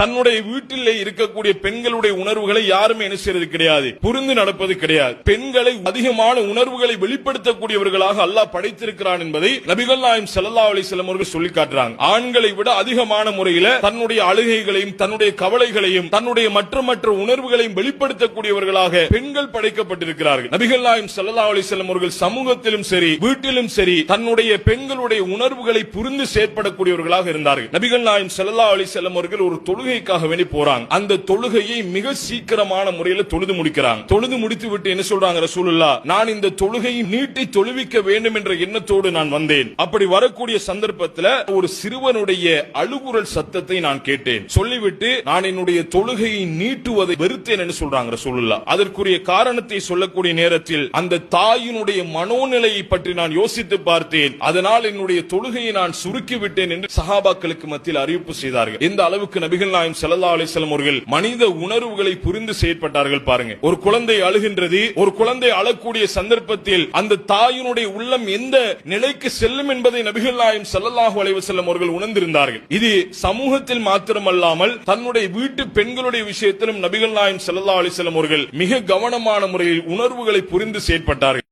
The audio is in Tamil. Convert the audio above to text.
தன்னுடைய வீட்டிலே இருக்கக்கூடிய பெண்களுடைய உணர்வுகளை யாருமே என்ன செய்யறது கிடையாது. புரிந்து நடப்பது கிடையாது. பெண்களை அதிகமான உணர்வுகளை வெளிப்படுத்தக்கூடியவர்களாக அல்லாஹ் படைத்திருக்கிறான் என்பதை நபிகள் நாயம் செல்லல்லா அலி வஸல்லம் அவர்கள் சொல்லி காட்டுறாங்க ஆண்களை விட அதிகமான முறையில தன்னுடைய அழுகைகளையும் தன்னுடைய கவலைகளையும் தன்னுடைய மற்ற மற்ற உணர்வுகளையும் வெளிப்படுத்தக்கூடியவர்களாக பெண்கள் படைக்கப்பட்டிருக்கிறார்கள். நபிகள் நாயம் செல்லல்லா அலி வஸல்லம் அவர்கள் சமூகத்திலும் சரி வீட்டிலும் சரி தன்னுடைய பெண்களுடைய உணர்வுகளை புரிந்து செயற்படக்கூடியவர்களாக இருந்தார்கள். நபிகள் நாயம் செல்லல்லா அலி வஸல்லம் அவர்கள் ஒரு தொழில் தொழுகைக்காக வேண்டி போறாங்க. அந்த தொழுகையை மிக சீக்கிரமான முறையில தொழுது முடிக்கிறாங்க. தொழுது முடித்து விட்டு என்ன சொல்றாங்க ரசூலுல்லா? நான் இந்த தொழுகையை நீட்டி தொழுவிக்க வேண்டும் என்ற எண்ணத்தோடு நான் வந்தேன். அப்படி வரக்கூடிய சந்தர்ப்பத்தில் ஒரு சிறுவனுடைய அழுகுரல் சத்தத்தை நான் கேட்டேன். சொல்லிவிட்டு நான் என்னுடைய தொழுகையை நீட்டுவதை வெறுத்தேன் என்று சொல்றாங்க ரசூலுல்லா. அதற்குரிய காரணத்தை சொல்லக்கூடிய நேரத்தில் அந்த தாயினுடைய மனோநிலையை பற்றி நான் யோசித்து பார்த்தேன். அதனால் என்னுடைய தொழுகையை நான் சுருக்கி விட்டேன் என்று சஹாபாக்களுக்கு மத்தியில் அறிவிப்பு செய்தார்கள். இந்த அளவுக்கு நபிகள் நாயம் செல்லா அலிசல்லம் அவர்கள் மனித உணர்வுகளை புரிந்து செயற்பட்டார்கள் பாருங்க. ஒரு குழந்தை அழுகின்றது ஒரு குழந்தை அழக்கூடிய சந்தர்ப்பத்தில் அந்த தாயினுடைய உள்ளம் எந்த நிலைக்கு செல்லும் என்பதை நபிகள் நாயம் செல்லல்லாஹு அலைவசல்லம் அவர்கள் உணர்ந்திருந்தார்கள். இது சமூகத்தில் மாத்திரமல்லாமல் தன்னுடைய வீட்டு பெண்களுடைய விஷயத்திலும் நபிகள் நாயம் செல்லல்லா அலிசல்லம் அவர்கள் மிக கவனமான முறையில் உணர்வுகளை புரிந்து செயற்பட்டார்கள்.